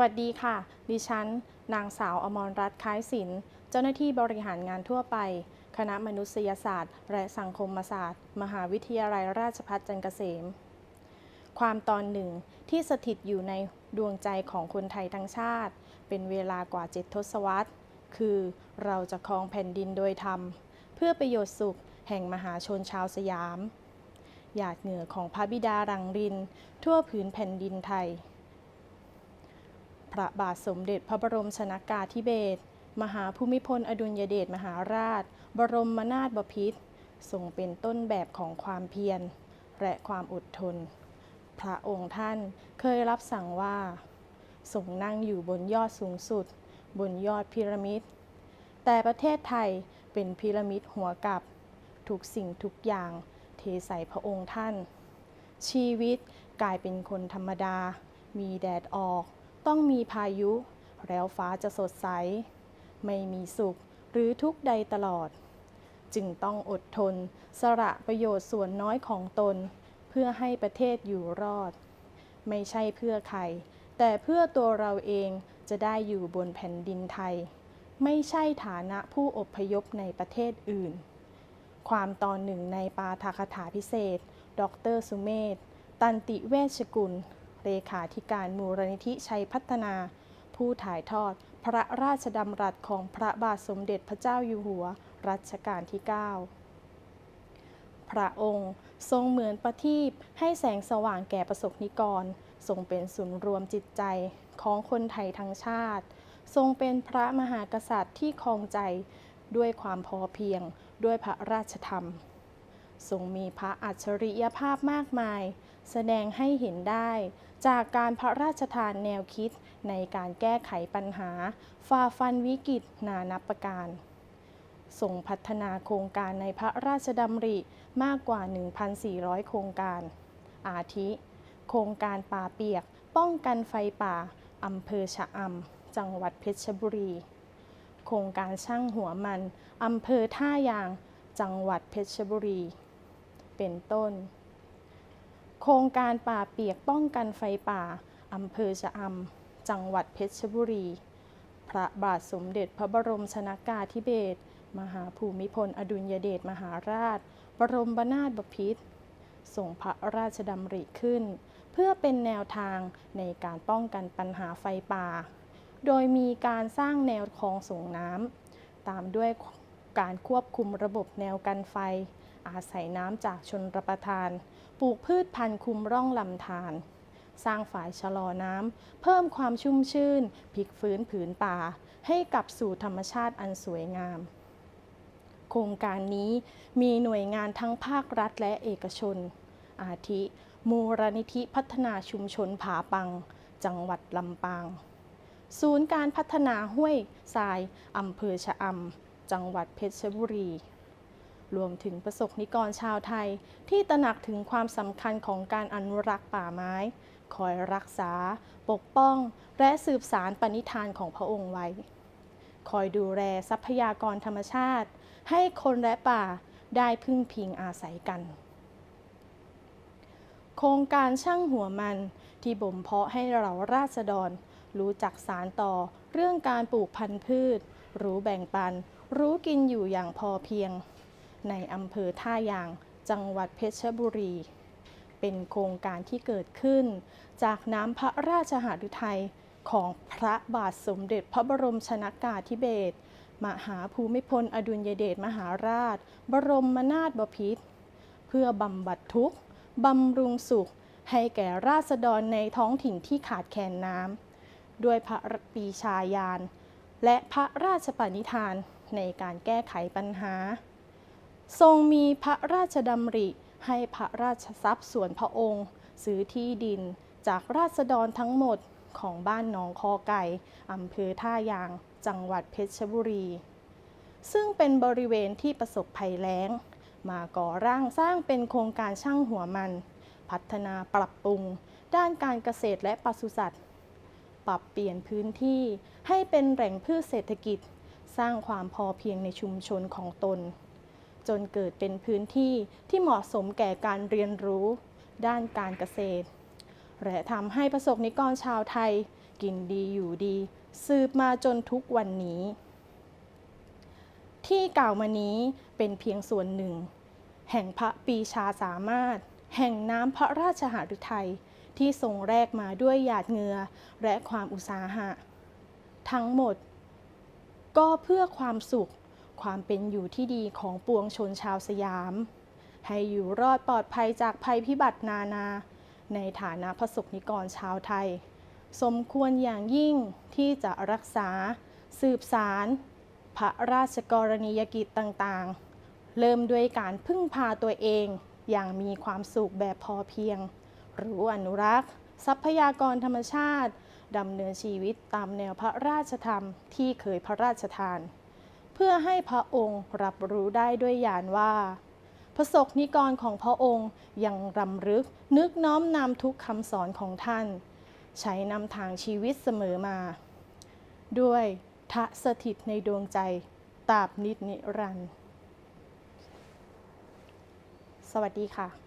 วัสดีค่ะ ดิฉัน นางสาวอมรรัตน์คล้ายศิลป์ เจ้าหน้าที่บริหารงานทั่วไป คณะมนุษยศาสตร์ และสังคมศาสตร์ มหาวิทยาลัยราชภัฏจันทร์เกษม ความตอนหนึ่งที่สถิตอยู่ในดวงใจของคนไทยทั้งชาติ เป็นเวลากว่าเจ็ดทศวรรษ คือเราจะครองแผ่นดินโดยธรรม เพื่อประโยชน์สุขแห่งมหาชนชาวสยาม หยาดเหงื่อของพระบิดารังริน ทั่วผืนแผ่นดินไทย พระบาทสมเด็จพระบรมชนากาธิเบศรมหาภูมิพลอดุลยเดชมหาราช บรมนาถบพิตรทรงเป็นต้นแบบของความเพียร และความอดทน พระองค์ท่านเคยรับสั่งว่าทรงนั่งอยู่บนยอดสูงสุด บนยอดพีระมิด แต่ประเทศไทยเป็นพีระมิดหัวกับ ทุกสิ่งทุกอย่างเทใส่พระองค์ท่าน ชีวิตกลายเป็นคนธรรมดา มีแดดออก ต้องมีพายุ แล้วฟ้าจะสดใส ไม่มีสุขหรือทุกข์ใดตลอด จึงต้องอดทน สละประโยชน์ส่วนน้อยของตน เพื่อให้ประเทศอยู่รอด ไม่ใช่เพื่อใคร แต่เพื่อตัวเราเองจะได้อยู่บนแผ่นดินไทย ไม่ใช่ฐานะผู้อพยพในประเทศอื่น ความตอนหนึ่งในปาฐกถาพิเศษ ดรสุเมธตันติเวชกุล เลขาธิการมูลนิธิชัยพัฒนา ผู้ถ่ายทอด พระราชดำรัสของพระบาทสมเด็จพระเจ้าอยู่หัว รัชกาลที่ 9 พระองค์ทรงเหมือนประทีปให้แสงสว่างแก่ประสบนิกร ทรงเป็นศูนย์รวมจิตใจของคนไทยทั้งชาติ ทรงเป็นพระมหากษัตริย์ที่ครองใจด้วยความพอเพียงด้วยพระราชธรรม ทรงมีพระอัจฉริยภาพมากมาย แสดงให้เห็นได้ จากการพระราชทานแนวคิดในการแก้ไขปัญหาฝ่าฟันวิกฤตนานับประการทรงพัฒนาโครงการในพระราชดำริมากกว่า 1,400 โครงการ อาทิ โครงการป่าเปียก ป้องกันไฟป่าอำเภอชะอำจังหวัดเพชรบุรี โครงการช่างหัวมันอำเภอท่ายาง จังหวัดเพชรบุรี เป็นต้น โครงการป่าเปียกป้องกันไฟป่าอำเภอชะอำจังหวัดเพชรบุรี พระบาทสมเด็จพระบรมชนากาธิเบศรมหาภูมิพล อดุลยเดชมหาราช บรมนาถบพิตรส่งพระราชดำริขึ้น เพื่อเป็นแนวทางในการป้องกันปัญหาไฟป่า โดยมีการสร้างแนวคลองส่งน้ำตามด้วย การควบคุมระบบแนวกันไฟ อาศัยน้ำจากชนรับประทาน ปลูกพืชพันธุ์คุมร่องลำธารสร้างฝายชะลอน้ำ เพิ่มความชุ่มชื่นพลิกฟื้นผืนป่า ให้กลับสู่ธรรมชาติอันสวยงาม โครงการนี้มีหน่วยงานทั้งภาครัฐและเอกชน อาทิ มูลนิธิพัฒนาชุมชนผาปัง จังหวัดลำปาง ศูนย์การพัฒนาห้วยทรายอำเภอชะอำ จังหวัดเพชรบุรี รวมถึงประสบนิกรชาวไทยที่ตระหนักถึงความสำคัญของการอนุรักษ์ป่าไม้ คอยรักษา ปกป้อง และสืบสารปณิธานของพระองค์ไว้ คอยดูแลทรัพยากรธรรมชาติ ให้คนและป่าได้พึ่งพิงอาศัยกัน โครงการช่างหัวมันที่บ่มเพาะให้เราราษฎร รู้จักสารต่อเรื่องการปลูกพันธุ์พืช รู้แบ่งปัน รู้กินอยู่อย่างพอเพียง ในอำเภอท่ายางจังหวัดเพชรบุรี เป็นโครงการที่เกิดขึ้น จากน้ำพระราชหฤทัยของพระบาทสมเด็จพระบรมชนากาธิเบศรมหาภูมิพลอดุลยเดชมหาราช บรมนาถบพิตรเพื่อบำบัดทุกข์บำรุงสุข ให้แก่ราษฎรในท้องถิ่นที่ขาดแคลนน้ำด้วยพระปีชาญาณและพระราชปณิธาน ในการแก้ไขปัญหา ทรงมีพระราชดำริให้พระราชทรัพย์ส่วนพระองค์ ซื้อที่ดินจากราษฎรทั้งหมดของบ้านหนองคอไก่อำเภอท่ายาง จังหวัดเพชรบุรี ซึ่งเป็นบริเวณที่ประสบภัยแล้ง มาก่อร่างสร้างเป็นโครงการช่างหัวมัน พัฒนาปรับปรุง ด้านการเกษตรและปศุสัตว์ ปรับเปลี่ยนพื้นที่ให้เป็นแหล่งพืชเศรษฐกิจ สร้างความพอเพียงในชุมชนของตน จนเกิดเป็นพื้นที่ที่เหมาะสมแก่การเรียนรู้ด้านการเกษตร และทำให้ประสบนิกรชาวไทย กินดีอยู่ดี สืบมาจนทุกวันนี้ ที่กล่าวมานี้เป็นเพียงส่วนหนึ่ง แห่งพระปีชาสามารถ แห่งน้ำพระราชหฤทัยที่ทรงแรกมาด้วยหยาดเหงื่อและความอุตสาหะ ทั้งหมด ก็เพื่อความสุข ความเป็นอยู่ที่ดีของปวงชนชาวสยาม ให้อยู่รอดปลอดภัยจากภัยพิบัตินานา ในฐานะพระสกนิกรชาวไทย สมควรอย่างยิ่งที่จะรักษา สืบสาร พระราชกรณียกิจต่างๆ เริ่มด้วยการพึ่งพาตัวเองอย่างมีความสุขแบบพอเพียงรู้อนุรักษ์ ทรัพยากรธรรมชาติ ดำเนินชีวิตตามแนวพระราชธรรมที่เคยพระราชทาน เพื่อให้พระองค์รับรู้ได้ด้วยญาณว่า พระสกนิกรของพระองค์ยังรำลึกนึกน้อมนำทุกคำสอนของท่าน ใช้นำทางชีวิตเสมอมา ด้วยทะสถิตในดวงใจตาบนิดนิรันดร์สวัสดีค่ะ